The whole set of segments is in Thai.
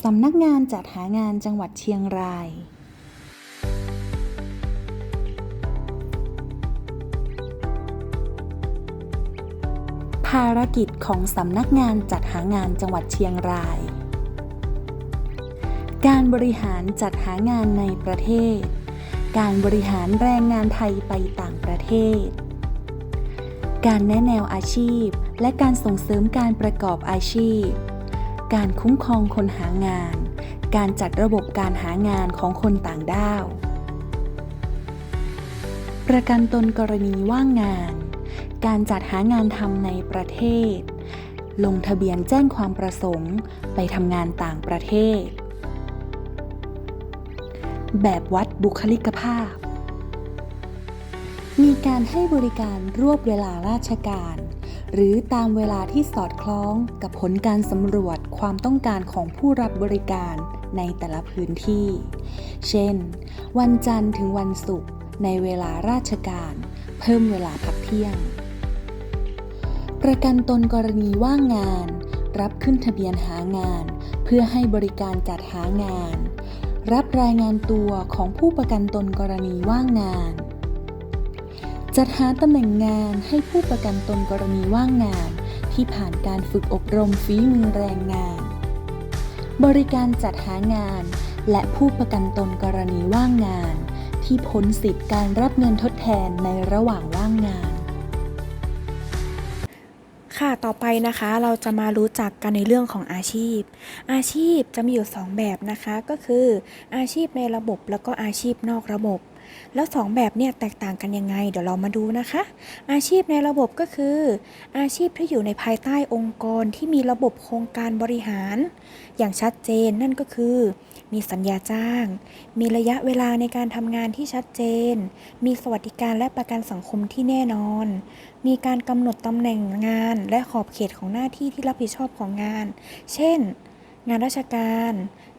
สำนักงานจัดหางานจังหวัดเชียงราย ภารกิจของสำนักงานจัดหางานจังหวัดเชียงราย การบริหารจัดหางานในประเทศ การบริหารแรงงานไทยไปต่างประเทศ การแนะแนวอาชีพ และการส่งเสริมการประกอบอาชีพ การคุ้มครองคนหางาน การจัดระบบการหางานของคนต่างด้าว ประกันตนกรณีว่างงาน การจัดหางานทำในประเทศ ลงทะเบียนแจ้งความประสงค์ไปทำงานต่างประเทศ แบบวัดบุคลิกภาพ มีการให้บริการรวบเวลาราชการ หรือตามเวลาที่สอดคล้องกับผลการสำรวจความต้องการของผู้รับบริการในแต่ละพื้นที่ เช่น วันจันทร์ถึงวันศุกร์ในเวลาราชการ เพิ่มเวลาพักเที่ยง ประกันตนกรณีว่างงาน รับขึ้นทะเบียนหางาน เพื่อให้บริการจัดหางาน รับรายงานตัวของผู้ประกันตนกรณีว่างงาน จัดหาตำแหน่งงานให้ผู้ประกันตนกรณีว่างงาน ที่ผ่านการฝึกอบรมฝีมือแรงงาน บริการจัดหางาน และผู้ประกันตนกรณีว่างงาน ที่พ้นสิทธิ์การรับเงินทดแทนในระหว่างว่างงาน ค่ะต่อไปนะคะเราจะมารู้จักกันในเรื่องของอาชีพ อาชีพจะมีอยู่ 2 แบบนะคะ ก็คืออาชีพในระบบแล้วก็อาชีพนอกระบบ แล้ว 2 แบบเนี่ยแตกต่างกันยังไง เดี๋ยวเรามาดูนะคะ อาชีพในระบบก็คือ อาชีพที่อยู่ในภายใต้องค์กรที่มีระบบโครงการบริหาร อย่างชัดเจนนั่นก็คือ มีสัญญาจ้าง มีระยะเวลาในการทำงานที่ชัดเจน มีสวัสดิการและประกันสังคมที่แน่นอน มีการกำหนดตำแหน่งงานและขอบเขตของหน้าที่ที่รับผิดชอบของงาน เช่น งานราชการ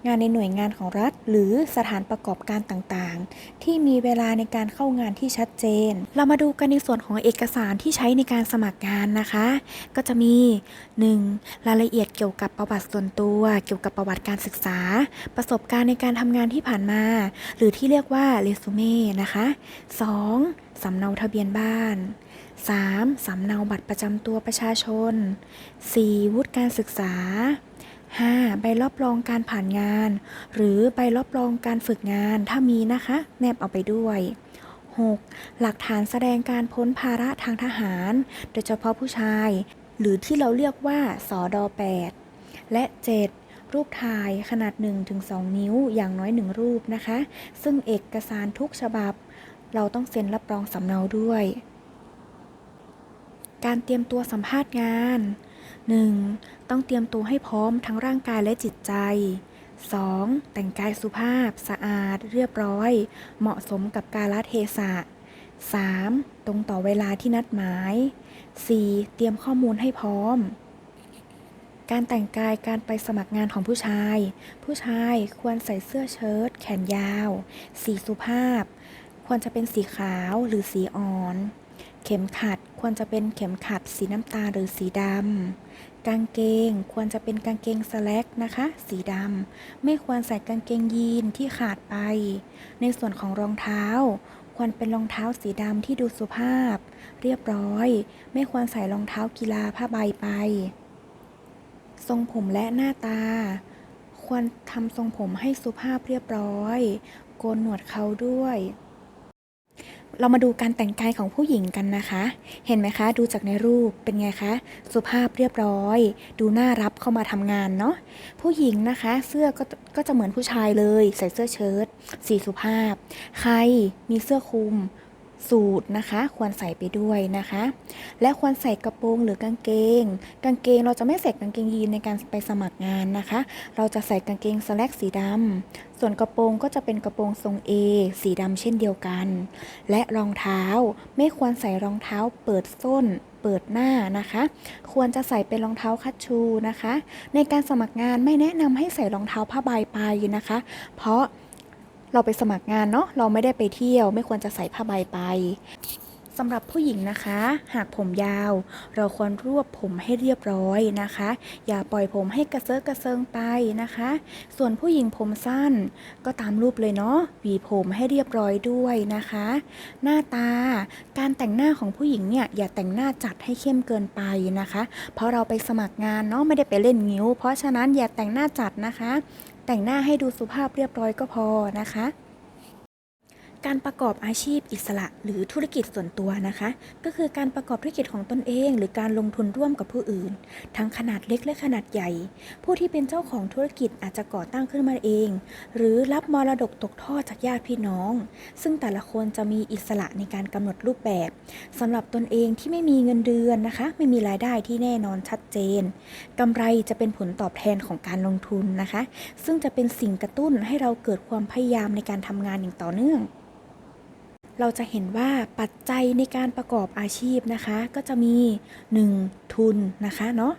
งานในหน่วยงานของรัฐ หรือสถานประกอบการต่างๆ ที่มีเวลาในการเข้างานที่ชัดเจน เรามาดูกันในส่วนของเอกสารที่ใช้ในการสมัครงานนะคะ ก็จะมี 1. รายละเอียดเกี่ยวกับประวัติส่วนตัว เกี่ยวกับประวัติการศึกษา ประสบการณ์ในการทำงานที่ผ่านมา หรือที่เรียกว่าเรซูเม่นะคะ 2. สำเนาทะเบียนบ้าน 3. สำเนาบัตรประจำตัวประชาชน 4. วุฒิการศึกษา 5. ใบรับรองการผ่านงาน หรือใบรับรองการฝึกงานถ้ามีนะคะ แนบเอาไปด้วย 6. หลักฐานแสดงการพ้นภาระทางทหาร โดยเฉพาะผู้ชาย หรือที่เราเรียกว่าสอดอ8และ 7. รูปถ่ายขนาด 1-2 นิ้วอย่างน้อย 1 รูปนะคะ ซึ่งเอกสารทุกฉบับ เราต้องเซ็นรับรองสำเนาด้วย การเตรียมตัวสัมภาษณ์งาน 1. ต้องเตรียมตัวให้พร้อมทั้งร่างกายและจิตใจ 2. แต่งกายสุภาพ สะอาด เรียบร้อย เหมาะสมกับกาลเทศะ 3. ตรงต่อเวลาที่นัดหมาย 4. เตรียมข้อมูลให้พร้อม การแต่งกายการไปสมัครงานของผู้ชาย ผู้ชายควรใส่เสื้อเชิ้ตแขนยาว สีสุภาพ ควรจะเป็นสีขาวหรือสีอ่อน เข็มขัดควรจะเป็นเข็มขัดสีน้ำตาลหรือสีดำ กางเกงควรจะเป็นกางเกงสแลกนะคะ สีดำไม่ควรใส่กางเกงยีนที่ขาดไป ในส่วนของรองเท้า ควรเป็นรองเท้าสีดำที่ดูสุภาพ เรียบร้อย ไม่ควรใส่รองเท้ากีฬาผ้าใบไป ทรงผมและหน้าตา ควรทำทรงผมให้สุภาพเรียบร้อย โกนหนวดเขาด้วย เรามาดูการแต่งกายของผู้หญิงกันนะคะ เห็นไหมคะ ดูจากในรูปเป็นไงคะ สุภาพเรียบร้อย ดูน่ารับเข้ามาทำงานเนาะ ผู้หญิงนะคะ เสื้อก็ก็จะเหมือนผู้ชายเลย ใส่เสื้อเชิ้ต สีสุภาพ ใครมีเสื้อคลุม สูทนะคะ ควรใส่ไปด้วยนะคะ และควรใส่กระโปรงหรือกางเกง กางเกงเราจะไม่ใส่กางเกงยีนในการไปสมัครงานนะคะ เราจะใส่กางเกงสแลกสีดำส่วนกระโปรงก็จะเป็นกระโปรงทรง A สีดำเช่นเดียวกัน และรองเท้าไม่ควรใส่รองเท้าเปิดส้นเปิดหน้านะคะ ควรจะใส่เป็นรองเท้าคัชชูนะคะ ในการสมัครงานไม่แนะนำให้ใส่รองเท้าผ้าใบไปนะคะ เพราะ เราไปสมัครงานเนาะเราไม่ได้ไปเที่ยว ไม่ควรจะใส่ผ้าใบไปสำหรับผู้หญิงนะคะ หากผมยาว เราควรรวบผมให้เรียบร้อยนะคะ อย่าปล่อยผมให้กระเซาะกระเซิงไปนะคะ ส่วนผู้หญิงผมสั้นก็ตามรูปเลยเนาะหวีผมให้เรียบร้อยด้วยนะคะ หน้าตาการแต่งหน้าของผู้หญิงเนี่ยอย่าแต่งหน้าจัดให้เข้มเกินไปนะคะ เพราะเราไปสมัครงานเนาะไม่ได้ไปเล่นงิ้ว เพราะฉะนั้นอย่าแต่งหน้าจัดนะคะ แต่งหน้าให้ดูสุภาพเรียบร้อยก็พอนะคะ การประกอบอาชีพอิสระหรือธุรกิจส่วนตัวนะคะ ก็คือการประกอบธุรกิจของตนเอง หรือการลงทุนร่วมกับผู้อื่น ทั้งขนาดเล็กและขนาดใหญ่ ผู้ที่เป็นเจ้าของธุรกิจอาจจะก่อตั้งขึ้นมาเอง หรือรับมรดกตกทอดจากญาติพี่น้อง ซึ่งแต่ละคนจะมีอิสระในการกำหนดรูปแบบสำหรับตนเองที่ไม่มีเงินเดือนนะคะ ไม่มีรายได้ที่แน่นอนชัดเจนกำไรจะเป็นผลตอบแทนของการลงทุนนะคะ ซึ่งจะเป็นสิ่งกระตุ้นให้เราเกิดความพยายามในการทำงานอย่างต่อเนื่อง เราจะเห็นว่าปัจจัยในการประกอบอาชีพนะคะ ก็จะมี 1. ทุนนะคะเนาะ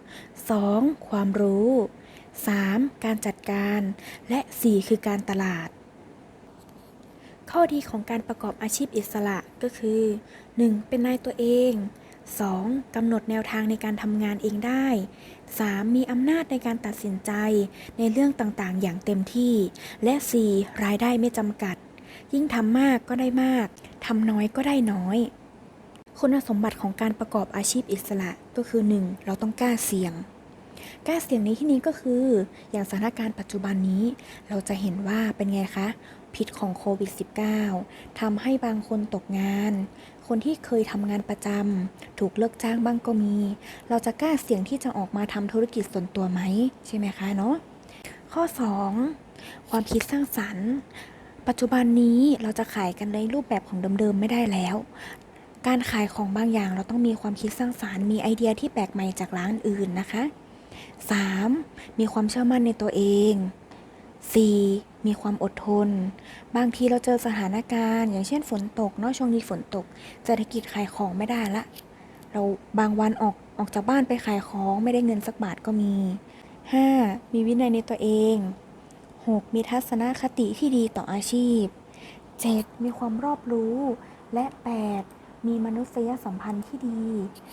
2. ความรู้ 3. การจัดการ และ 4. คือการตลาด ข้อดีของการประกอบอาชีพอิสระก็คือ 1. เป็นนายตัวเอง 2. กำหนดแนวทางในการทำงานเองได้ 3. มีอำนาจในการตัดสินใจในเรื่องต่างๆ อย่างเต็มที่ และ 4. รายได้ไม่จำกัด ยิ่งทำมากก็ได้มากทำน้อยก็ได้น้อย คุณสมบัติของการประกอบอาชีพอิสระก็คือ 1. เราต้องกล้าเสี่ยงกล้าเสี่ยงในที่นี้ก็คือ อย่างสถานการณ์ปัจจุบันนี้ เราจะเห็นว่าเป็นไงคะ พิษของโควิด -19 ทำให้บางคนตกงาน คนที่เคยทำงานประจำถูกเลิกจ้างบ้างก็มี เราจะกล้าเสี่ยงที่จะออกมาทำธุรกิจส่วนตัวไหม ใช่ไหมคะเนาะข้อ 2. ความคิดสร้างสรรค์ ปัจจุบันนี้เราจะขายกันในรูปแบบของเดิมๆไม่ได้แล้ว การขายของบางอย่างเราต้องมีความคิดสร้างสารรค์มีไอเดียที่แปลกใหม่จากร้านอื่นนะคะ 3. มีความเชื่อมั่นในตัวเอง 4. มีความอดทน บางทีเราเจอสถานการณ์ อย่างเช่นฝนตกเนาะช่วงนี้ฝนตกเศรษฐกิจขายของไม่ได้ละ เราบางวันออกออกจากบ้านไปขายของไม่ได้เงินสักบาทก็มี 5. มีวินัยในตัวเอง 6. มีทัศนคติที่ดีต่ออาชีพ 7. มีความรอบรู้ และ 8. มีมนุษยสัมพันธ์ที่ดี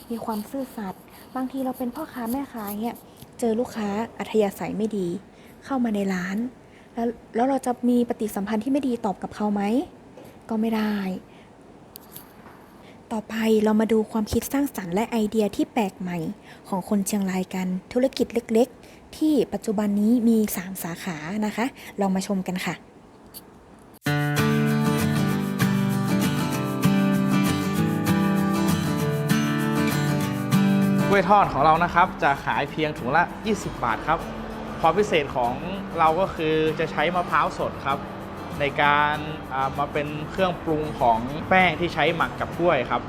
มีความซื่อสัตย์ บางทีเราเป็นพ่อค้าแม่ค้าเนี่ยเจอลูกค้าอัธยาศัยไม่ดี เข้ามาในร้าน แล้วแล้วเราจะมีปฏิสัมพันธ์ที่ไม่ดีตอบกับเขาไหม ก็ไม่ได้ ต่อไปเรามาดูความคิดสร้างสรรค์และไอเดียที่แปลกใหม่ของคนเชียงรายกัน ธุรกิจเล็ก ที่ปัจจุบันนี้มี 3 สาขานะคะ ลองมาชมกันค่ะกล้วยทอดของเรานะครับ จะขายเพียงถุงละ 20 บาทครับ ความพิเศษของเราก็คือจะใช้มะพร้าวสดครับ ในการามาเป็นเครื่องปรุงของแป้งที่ใช้หมักกับกล้วยครับ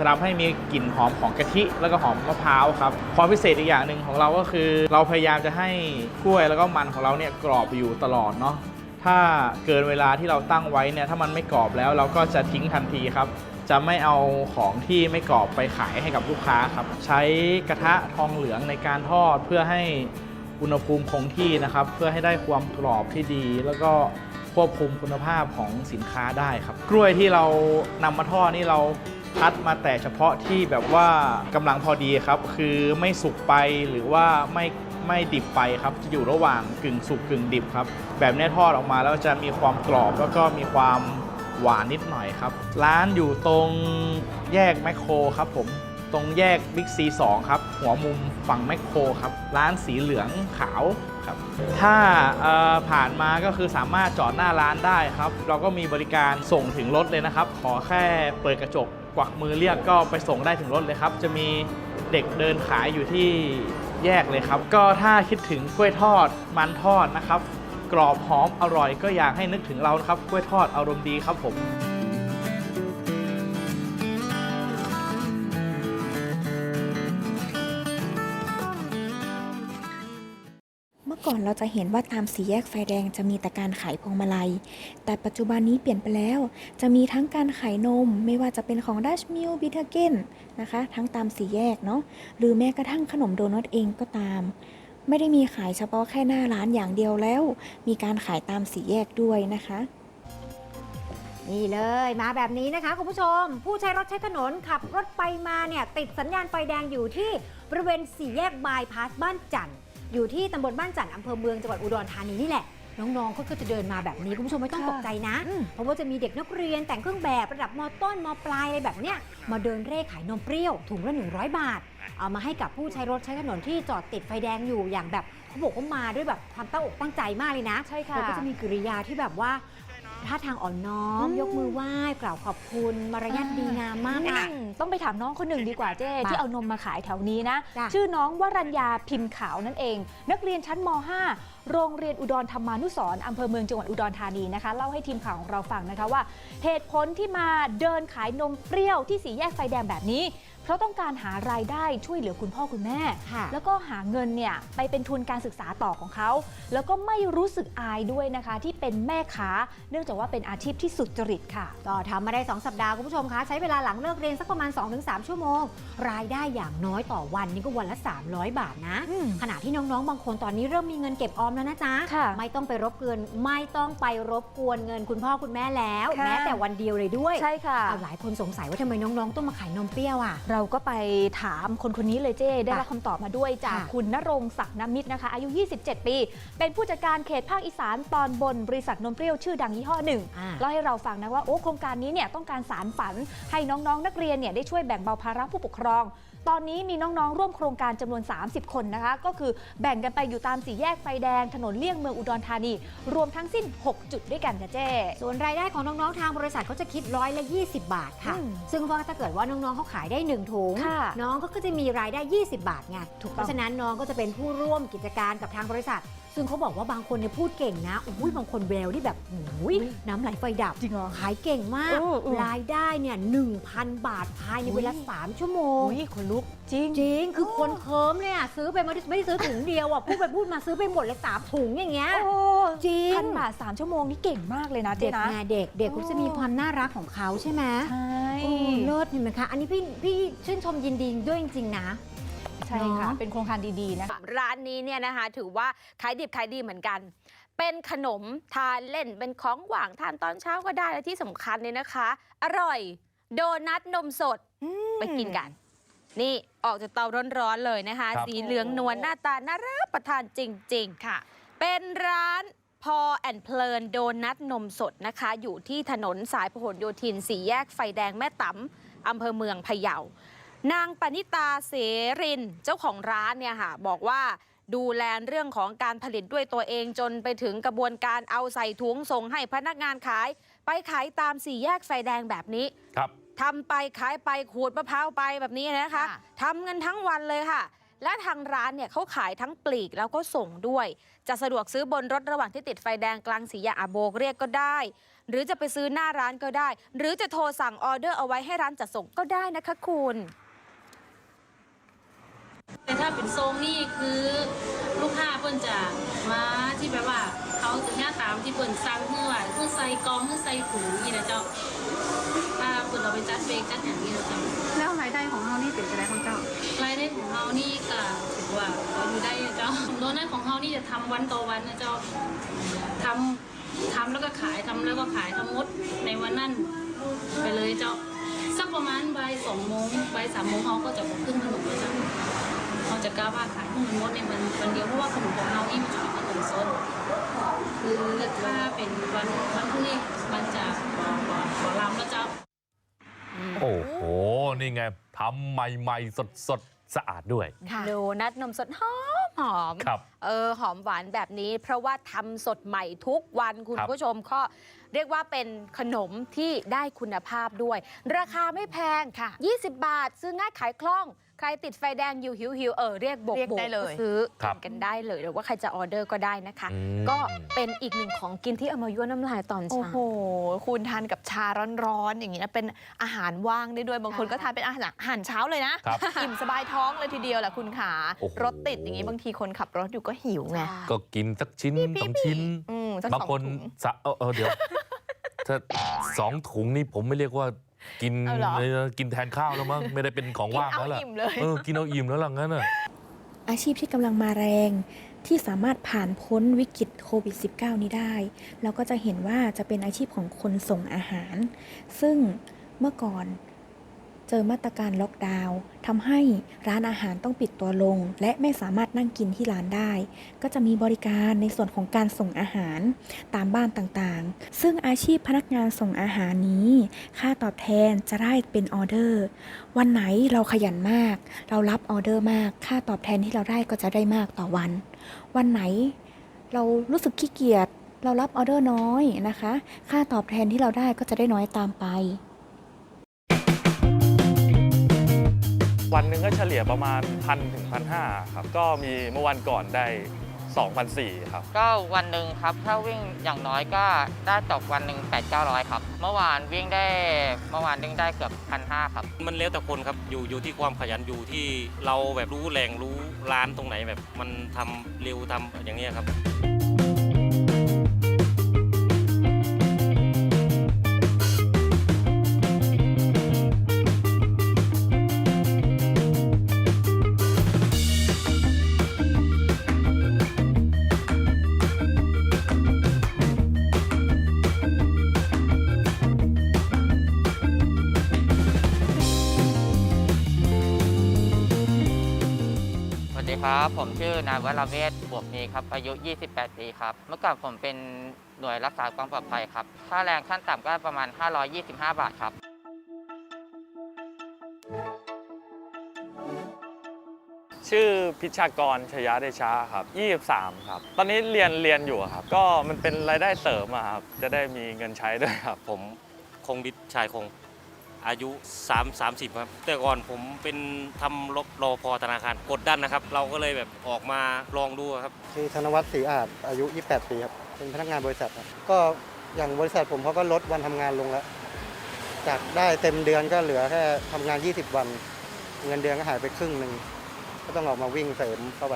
จะทำให้มีกลิ่นหอมของกะทิแล้วก็หอมมะพร้าวครับความพิเศษอีกอย่างหนึ่งของเราก็คือ เราพยายามจะให้กล้วยแล้วก็มันของเราเนี่ยกรอบอยู่ตลอดเนาะถ้าเกินเวลาที่เราตั้งไว้เนี่ยถ้ามันไม่กรอบแล้วเราก็จะทิ้งทันทีครับ จะไม่เอาของที่ไม่กรอบไปขายให้กับลูกค้าครับ ใช้กระทะทองเหลืองในการทอดเพื่อให้อุณหภูมิคงที่นะครับ เพื่อให้ได้ความกรอบที่ดี แล้วก็ควบคุมคุณภาพของสินค้าได้ครับ กล้วยที่เรานำมาทอดนี่เรา คัดมาแต่เฉพาะที่แบบว่ากำลังพอดีครับ คือไม่สุกไปหรือว่าไม่ไม่ดิบไปครับ จะอยู่ระหว่างกึ่งสุกกึ่งดิบครับ แบบนี้ทอดออกมาแล้วจะมีความกรอบแล้วก็มีความหวานนิดหน่อยครับ ร้านอยู่ตรงแยกแมคโครครับผมตรงแยกบิ๊กซี2ครับ หัวมุมฝั่งแมคโครครับ ร้านสีเหลืองขาวครับ ถ้าผ่านมาก็คือสามารถจอดหน้าร้านได้ครับ เราก็มีบริการส่งถึงรถเลยนะครับ ขอแค่เปิดกระจก กวักมือเรียกก็ไปส่งได้ถึงรถเลยครับ จะมีเด็กเดินขายอยู่ที่แยกเลยครับ ก็ถ้าคิดถึงกล้วยทอดมันทอดนะครับ กรอบหอมอร่อยก็อยากให้นึกถึงเรานะครับกล้วยทอดอารมณ์ดีครับผม อก่อนเราจะเห็นว่าตามสี่แยกไฟแดงจะมีแต่การขายพวงมาลัย แต่ปัจจุบันนี้เปลี่ยนไปแล้ว จะมีทั้งการขายนม ไม่ว่าจะเป็นของดัชมิลบิทเกนนะคะ ทั้งตามสี่แยกเนาะ หรือแม้กระทั่งขนมโดนัทเองก็ตาม ไม่ได้มีขายเฉพาะแค่หน้าร้านอย่างเดียวแล้ว มีการขายตามสี่แยกด้วยนะคะนี่เลยมาแบบนี้นะคะคุณผู้ชม ผู้ใช้รถใช้ถนนขับรถไปมาเนี่ยติดสัญญาณไฟแดงอยู่ที่บริเวณสี่แยกบายพาสบ้านจันทร์ อยู่ที่ตำบลบ้านจันทร์อำเภอเมืองจังหวัดอุดรธานีนี่แหละ น้องๆเขาก็จะเดินมาแบบนี้คุณผู้ชมไม่ต้องค่ะตกใจนะอืมเพราะว่าจะมีเด็กนักเรียนแต่งเครื่องแบบระดับมต้นมปลายอะไรแบบเนี้ยมาเดินเร่ขายนมเปรี้ยวถุงละ100 บาท เอามาให้กับผู้ใช้รถใช้ถนนที่จอดติดไฟแดงอยู่อย่างแบบเขาบอกว่ามาด้วยแบบความตั้งอกตั้งใจมากเลยนะใช่ค่ะแล้วก็จะมีกิริยาที่แบบว่า ท่าทางอ่อนน้อมอืมยกมือไหว้กล่าวขอบคุณมารยาทดีงามมากอะ อืมต้องไปถามน้องคนหนึ่งดีกว่าเจ้มาที่เอานมมาขายแถวนี้นะ จ้ะ ชื่อน้องวรัญญาพิมพ์ขาวนั่นเอง นักเรียนชั้นม .5 โรงเรียนอุดรธรรมานุสรณ์อำเภอเมืองจังหวัดอุดรธานีนะคะ เล่าให้ทีมข่าวของเราฟังนะคะว่า เหตุผลที่มาเดินขายนมเปรี้ยวที่สีแยกไฟแดงแบบนี้เพ ราะต้องการหารายได้ช่วยเหลือคุณพ่อคุณแม่ค่ะแล้วก็หาเงินเนี่ยไปเป็นทุนการศึกษาต่อของเขา แล้วก็ไม่รู้สึกอายด้วยนะคะ ที่เป็นแม่ค้าเนื่องจากว่าเป็นอาชีพที่สุจริตค่ะ ก็ทำมาได้ 2 สัปดาห์คุณผู้ชมคะใช้เวลาหลังเลิกเรียนสักประมาณ 2-3 ชั่วโมง รายได้อย่างน้อยต่อวันนี่ก็วันละ 300 บาทนะอืมขณะที่น้องๆ บางคนตอนนี้เริ่มมีเงินเก็บออมแล้วนะจ๊ะค่ะไม่ต้องไปรบกวนไม่ต้องไปรบกวนเงินคุณพ่อคุณแม่แล้ว ค่ะ แม้แต่วันเดียวเลยด้วยใช่ค่ะ เอาหลายคนสงสัยว่าทำไมน้องๆต้องมาขายนมเปรี้ยวอะ เราก็ไปถามคนคนนี้เลยเจ้ ได้รับคำตอบมาด้วยจากค่ะคุณณรงค์ศักดิ์น้ำมิตรนะคะ อายุ 27 ปี เป็นผู้จัดการเขตภาคอีสานตอนบนบริษัทนมเปรี้ยวชื่อดังยี่ห้อหนึ่งอ่าเล่าให้เราฟังนะว่าโอ้โครงการนี้เนี่ยต้องการสารฝันให้น้องๆ นักเรียนเนี่ยได้ช่วยแบ่งเบาภาระผู้ปกครองตอนนี้มีน้องๆ ร่วมโครงการจำนวน 30 คนนะคะ ก็คือแบ่งกันไปอยู่ตามสี่แยกไฟแดง ถนนเลี่ยงเมืองอุดรธานี รวมทั้งสิ้น 6 จุดด้วยกันค่ะเจ้ส่วนรายได้ของน้องๆ ทางบริษัทเขาจะคิดร้อยละ 20 บาทค่ะอืมซึ่งว่าถ้าเกิดว่าน้องๆเขาขายได้1 ถุงค่ะน้องก็จะมีรายได้ 20 บาทไงถูกต้องเพราะฉะนั้นน้องก็จะเป็นผู้ร่วมกิจการกับทางบริษัท ซึ่งเขาบอกว่าบางคนเนี่ยพูดเก่งนะอุ้ยบางคนแววที่แบบอุ้ยน้ำไหลไฟดับจริงเหรอขายเก่งมากเออเออรายได้เนี่ย1,000บาทภายในเวลา3ชั่วโมงอุ้ยคนลุกจริงจริงคือคนเคิร์มเลยอะซื้อไปไม่ได้ไม่ได้ซื้อถุงเดียวอะพูดไปพูดมาซื้อไปหมดเลยสามถุงอย่างเงี้ยโอ้จริงพันบาทสามชั่วโมงนี่เก่งมากเลยนะเจ๊เด็กนะไงเด็กเด็กโอ้เขาจะมีความน่ารักของเขาใช่ไหมใช่โอ้เลิศเห็นไหมคะอันนี้พี่พี่ชื่นชมยินดีด้วยจริงๆนะ ใช่ค่ะ เนอะเป็นโครงการดีๆนะคะ ร้านนี้เนี่ยนะคะถือว่าขายดิบขายดีเหมือนกัน เป็นขนมทานเล่นเป็นของหวานทานตอนเช้าก็ได้และที่สำคัญเนี่ยนะคะ อร่อย โดนัทนมสดไปกินกัน นี่ออกจากเตาร้อนๆเลยนะคะ ครับ สีเหลืองนวลหน้าตาน่ารับประทานจริงๆค่ะ เป็นร้านพอแอนเพลินโดนัทนมสดนะคะ อยู่ที่ถนนสายพหลโยธินสี่แยกไฟแดงแม่ตำอำเภอเมืองพะเยา นางปณิตาเสรินเจ้าของร้านเนี่ยค่ะบอกว่าดูแลเรื่องของการผลิตด้วยตัวเองจนไปถึงกระบวนการเอาใส่ถุงส่งให้พนักงานขาย ไปขายตามสี่แยกไฟแดงแบบนี้ครับทำไปขายไปขูดมะพร้าวไปแบบนี้นะคะค่ะทำเงินทั้งวันเลยค่ะ และทางร้านเนี่ยเขาขายทั้งปลีกแล้วก็ส่งด้วย จะสะดวกซื้อบนรถระหว่างที่ติดไฟแดงกลางสี่แยกอาโบกเรียกก็ได้ หรือจะไปซื้อหน้าร้านก็ได้ หรือจะโทรสั่งออเดอร์เอาไว้ให้ร้านจัดส่งก็ได้นะคะคุณ แต่ถ้าเป็นทรงนี่คือลูกค้าเพิ่นจะมาที่แบบว่าเขาจะเนี่ยตามที่เพิ่นสั่งเมื่อว่าคือใส่กล่องคือใส่ถุงนี่นะเจ้าถ้าเพิ่นเอาไปจัดเบรกจัดอย่างนี้นะเจ้าแล้วรายได้ของเรานี่เป็นอะไรของเจ้ารายได้ของเรานี่ก็ถือว่าพออยู่ได้นะเจ้าโดนัทของเรานี่จะทำวันต่อวันนะเจ้าทำทำแล้วก็ขายทำแล้วก็ขายทั้งหมดในวันนั้นไปเลยเจ้าสักประมาณบ่ายสองโมงบ่ายสามโมงเขาก็จะขึ้นขนมแล้วเจ้า จะกล้าว่าขายทั้งหมดในวันวันเดียวเพราะว่าขนมของเรานี่มันจะเป็นขนมสดคือถ้าเป็นวันวันพรุ่งนี้มันจะบ่บ่บ่ลำแล้วเจ้า โอ้โห นี่ไงทำใหม่ๆ สดๆ สะอาดด้วยโดนัทนมสดหอมหอมครับ เออหอมหวานแบบนี้เพราะว่าทำสดใหม่ทุกวันคุณครับ ผู้ชมก็เรียกว่าเป็นขนมที่ได้คุณภาพด้วย ราคาไม่แพงค่ะ 20 บาท ซื้อง่ายขายคล่อง ใครติดไฟแดงอยู่หิวหิวๆเออเรียกโบกเรียกโบกได้เลยก็ซื้อครับกินกันได้เลยหรือว่าใครจะออเดอร์ก็ได้นะคะ อืม ก็เป็นอีกหนึ่งของกินที่เอามายั่วน้ำลายตอนโอ้เช้า โห คุณทานกับชาร้อนๆอย่างนี้นะเป็นอาหารว่างได้ด้วยบางคนก็ทานเป็นอาหารอาหารเช้าเลยนะครับอิ่มสบายท้องเลยทีเดียวแหละคุณขาโอ้โห รถติดอย่างนี้บางทีคนขับรถอยู่ก็หิวไงก็กินสักชิ้นสองชิ้น อืมสักบางสองคนถุงสะเออเออเดี๋ยว ถ้าสองถุงนี่ผมไม่เรียกว่า กินเอาเหรอเลยนะกินแทนข้าวแล้วมั้งไม่ได้เป็นของว่างกินเอาแล้วล่ะอิ่มเลย เออกินเอาอิ่มแล้วล่ะงั้นน่ะ อาชีพที่กำลังมาแรง ที่สามารถผ่านพ้นวิกฤตโควิด -19 นี้ได้ เราก็จะเห็นว่าจะเป็นอาชีพของคนส่งอาหาร ซึ่งเมื่อก่อน เจอมาตรการล็อกดาวน์ทำให้ร้านอาหารต้องปิดตัวลง และไม่สามารถนั่งกินที่ร้านได้ ก็จะมีบริการในส่วนของการส่งอาหารตามบ้านต่างๆ ซึ่งอาชีพพนักงานส่งอาหารนี้ ค่าตอบแทนจะได้เป็นออเดอร์ วันไหนเราขยันมาก เรารับออเดอร์มาก ค่าตอบแทนที่เราได้ก็จะได้มากต่อวัน วันไหนเรารู้สึกขี้เกียจเรารับออเดอร์น้อยนะคะ ค่าตอบแทนที่เราได้ก็จะได้น้อยตามไป วันหนึ่งก็เฉลี่ยประมาณพันถึงพันห้าครับ ก็มีเมื่อวันก่อนได้2,004ครับ ก็วันหนึ่งครับ ถ้าวิ่งอย่างน้อยก็ได้ตกวันหนึ่ง8 9 0 0 ครับ เมื่อวานวิ่งได้เมื่อวานวิ่งได้เกือบพันห้าครับ มันแล้วแต่คนครับอยู่อยู่ที่ความขยันอยู่ที่เราแบบรู้แหล่งรู้ร้านตรงไหนแบบมันทำเร็วทำอย่างเนี้ยครับ ครับผมชื่อนายวราเวศบวกมีครับอายุ 28 ปีครับ เมื่อก่อนผมเป็นหน่วยรักษาความปลอดภัยครับค่าแรงขั้นต่ำก็ประมาณ 525 บาทครับ ชื่อพิชากรชยาเดชาครับ 23 ครับ ตอนนี้เรียนเรียนอยู่ครับ ก็มันเป็นรายได้เสริมอะครับ จะได้มีเงินใช้ด้วยครับ ผมคงดิษชายคง อายุ 3 30 ครับ แต่ก่อนผมเป็นทำรบรอพอธนาคารกดดันนะครับ เราก็เลยแบบออกมาลองดูครับชื่อธนวัฒน์ศรีอาจอายุ 28 ปีครับ เป็นพนักงานบริษัทครับก็อย่างบริษัทผมเขาก็ลดวันทำงานลงแล้ว จากได้เต็มเดือนก็เหลือแค่ทำงาน 20 วัน เงินเดือนก็หายไปครึ่งหนึ่งก็ต้องออกมาวิ่งเสริมเข้าไป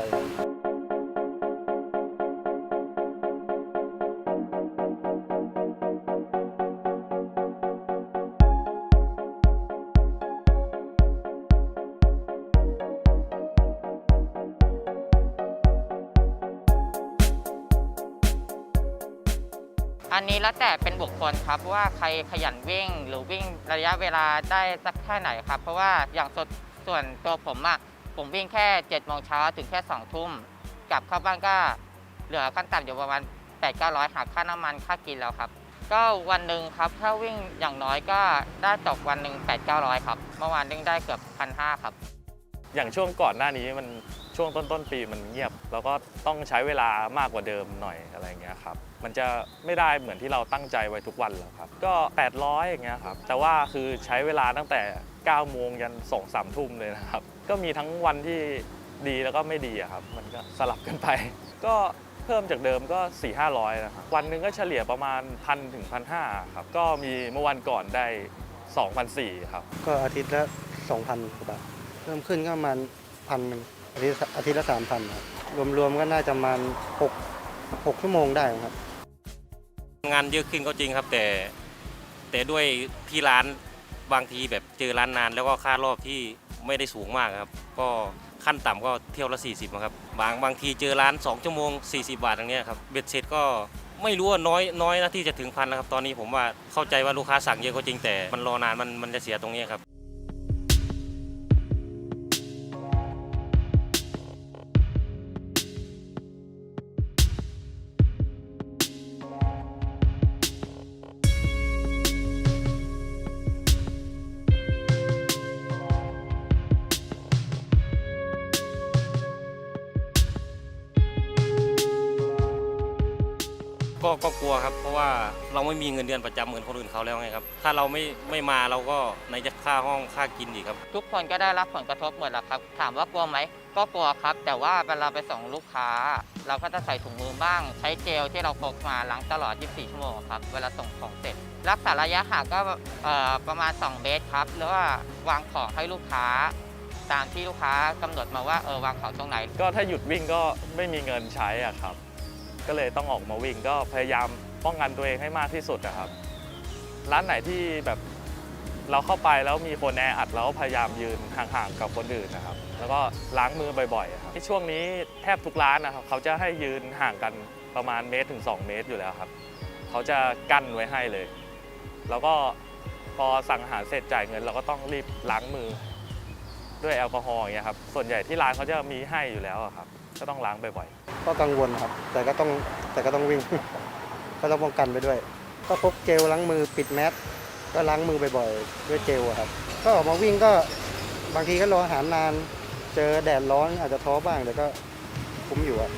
อันนี้แล้วแต่เป็นบุคคลครับว่าใครขยันวิ่งหรือวิ่งระยะเวลาได้สักแค่ไหนครับ เพราะว่าอย่างส่วนส่วนตัวผมอะผมวิ่งแค่7จ็ดโมงเช้าถึงแค่2องทุ่มกลับเข้าบ้านก็เหลือขั้นต่ำอยู่ประมาณ8ปดเก้าร้อยหักค่าน้ำมันค่ากินแล้วครับ ก็วันหนึ่งครับถ้าวิ่งอย่างน้อยก็ได้ตกวันหนึ่ง8ปดเก้าร้อยครับเมื่อวานวิ่งได้เกือบพันห้าครับ อย่างช่วงก่อนหน้านี้มัน ช่วงต้นต้นๆปีมันเงียบเราก็ต้องใช้เวลามากกว่าเดิมหน่อยอะไรเงี้ยครับมันจะไม่ได้เหมือนที่เราตั้งใจไว้ทุกวันหรอกครับก็ 800อย่างเงี้ยครับแต่ว่าคือใช้เวลาตั้งแต่ 9 โมงยัน2 3ทุ่มเลยนะครับ ก็มีทั้งวันที่ดีแล้วก็ไม่ดีอะครับ มันก็สลับกันไป ก็เพิ่มจากเดิมก็ 4 5 0 0นะครับวันหนึ่งก็เฉลี่ยประมาณพันถึงพันห้าครับก็มีเมื่อวันก่อนได้2 0 0 ครับ ก็อาทิตย์ละ2,000กว่าบาทเพิ่มขึ้นก็ประมาณพันหนึ่ง อาทิตย์อาทิตย์ละ3,000ครับรวมๆก็น่าจะประมาณ6 6ชั่วโมงได้ครับ งานเยอะขึ้นก็จริงครับ แต่ แต่ด้วยที่ร้านบางทีแบบเจอร้านนาน แล้วก็ค่ารอบที่ไม่ได้สูงมากครับ ก็ขั้นต่ำก็เที่ยวละ 40ครับบางบางทีเจอร้าน 2 ชั่วโมง 40 บาทอย่างเนี้ยครับเบ็ดเสร็จก็ไม่รู้ว่าน้อยน้อยนะที่จะถึงพันนะครับ ตอนนี้ผมว่าเข้าใจว่าลูกค้าสั่งเยอะก็จริงแต่มันรอนานมันมันจะเสียตรงนี้ครับ ไม่มีเงินเดือนประจำเหมือนคนอื่นเขาแล้วไงครับ ถ้าเราไม่ไม่มาเราก็ไหนจะค่าห้องค่ากินอีกครับ ทุกคนก็ได้รับผลกระทบหมดแหละครับ ถามว่ากลัวไหมก็กลัวครับ แต่ว่าเวลาไปส่งลูกค้า เราก็จะใส่ถุงมือบ้าง ใช้เจลที่เราพกมาล้างตลอด 24 ชั่วโมงครับ เวลาส่งของเสร็จ รักษาระยะห่างก็เอ่อประมาณ 2 เมตรครับ หรือว่าวางของให้ลูกค้า ตามที่ลูกค้ากำหนดมาว่าเออวางของตรงไหน ก็ถ้าหยุดวิ่งก็ไม่มีเงินใช้อะครับ ก็เลยต้องออกมาวิ่งก็พยายาม ป้องกันตัวเองให้มากที่สุดอะครับ ร้านไหนที่แบบเราเข้าไปแล้วมีคนแออัดเราก็พยายามยืนห่างๆกับคนอื่นนะครับ แล้วก็ล้างมือบ่อยๆครับที่ช่วงนี้แทบทุกร้านนะครับเขาจะให้ยืนห่างกันประมาณเมตรถึง 2 เมตรอยู่แล้วครับ เขาจะกั้นไว้ให้เลย แล้วก็พอสั่งอาหารเสร็จจ่ายเงิน เราก็ต้องรีบล้างมือด้วยแอลกอฮอล์อย่างเงี้ยครับ ส่วนใหญ่ที่ร้านเขาจะมีให้อยู่แล้วครับ ก็ต้องล้างบ่อยๆ ก็กังวลครับ แต่ก็ต้องแต่ก็ต้องวิ่ง ก็ต้องป้องกันไปด้วย ก็พกเจลล้างมือปิดแมสก็ล้างมือบ่อยๆด้วยเจลครับ ก็ออกมาวิ่งก็บางทีก็รออาหารนาน เจอแดดร้อนอาจจะท้อบ้างแต่ก็คุ้มอยู่อะ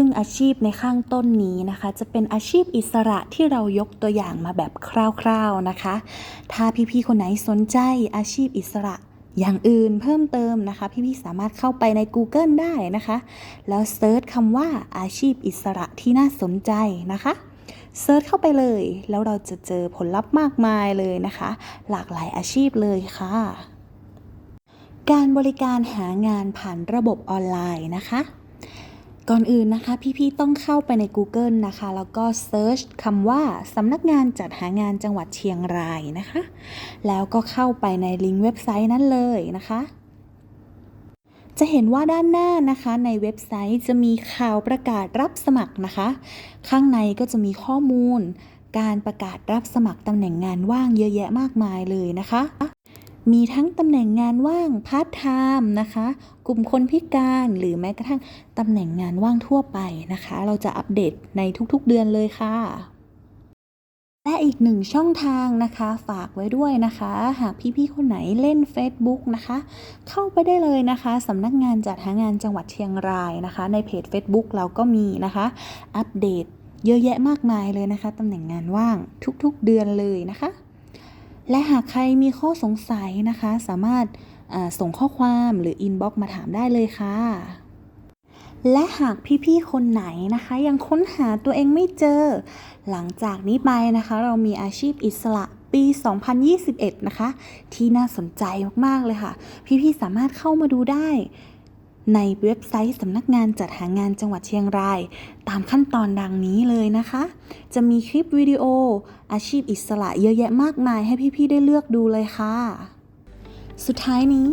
ซึ่งอาชีพในข้างต้นนี้นะคะ จะเป็นอาชีพอิสระที่เรายกตัวอย่างมาแบบคร่าวๆนะคะ ถ้าพี่ๆคนไหนสนใจอาชีพอิสระอย่างอื่นเพิ่มเติมนะคะ พี่ๆสามารถเข้าไปใน Google ได้นะคะ แล้วเซิร์ชคำว่าอาชีพอิสระที่น่าสนใจนะคะเซิร์ชเข้าไปเลย แล้วเราจะเจอผลลัพธ์มากมายเลยนะคะ หลากหลายอาชีพเลยค่ะ การบริการหางานผ่านระบบออนไลน์นะคะ ก่อนอื่นนะคะ พี่ๆต้องเข้าไปใน Google นะคะ แล้วก็เซิร์ชคำว่าสำนักงานจัดหางานจังหวัดเชียงรายนะคะ แล้วก็เข้าไปในลิงก์เว็บไซต์นั้นเลยนะคะ จะเห็นว่าด้านหน้านะคะในเว็บไซต์จะมีข่าวประกาศรับสมัครนะคะ ข้างในก็จะมีข้อมูล การประกาศรับสมัครตำแหน่งงานว่างเยอะแยะมากมายเลยนะคะ มีทั้งตำแหน่งงานว่างพาร์ทไทม์นะคะ กลุ่มคนพิการหรือแม้กระทั่งตำแหน่งงานว่างทั่วไปนะคะ เราจะอัปเดตในทุกๆเดือนเลยค่ะ และอีกหนึ่งช่องทางนะคะ ฝากไว้ด้วยนะคะ หากพี่ๆคนไหนเล่น Facebook นะคะ เข้าไปได้เลยนะคะสำนักงานจัดหางานจังหวัดเชียงรายนะคะ ในเพจ Facebook เราก็มีนะคะ อัปเดตเยอะแยะมากมายเลยนะคะตำแหน่งงานว่างทุกๆเดือนเลยนะคะ และหากใครมีข้อสงสัยนะคะ สามารถส่งข้อความหรืออินบ็อกมาถามได้เลยค่ะ และหากพี่ๆคนไหนนะคะ ยังค้นหาตัวเองไม่เจอ หลังจากนี้ไปนะคะ เรามีอาชีพอิสระปี 2021 นะคะ ที่น่าสนใจมาก ๆ เลยค่ะ พี่ ๆ สามารถเข้ามาดูได้ ในเว็บไซต์สำนักงานจัดหางานจังหวัดเชียงราย ตามขั้นตอนดังนี้เลยนะคะ จะมีคลิปวิดีโอ อาชีพอิสระเยอะแยะมากมายให้พี่ๆได้เลือกดูเลยค่ะสุดท้ายนี้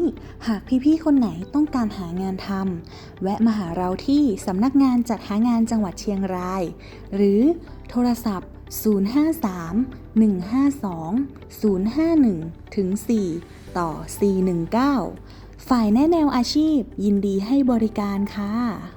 หากพี่ๆ คนไหนต้องการหางานทำแวะมาหาเราที่สำนักงานจัดหางานจังหวัดเชียงราย หรือโทรศัพท์ 053 152 051ถึง4ต่อ 419 ฝ่ายแนะแนวอาชีพ ยินดีให้บริการค่ะ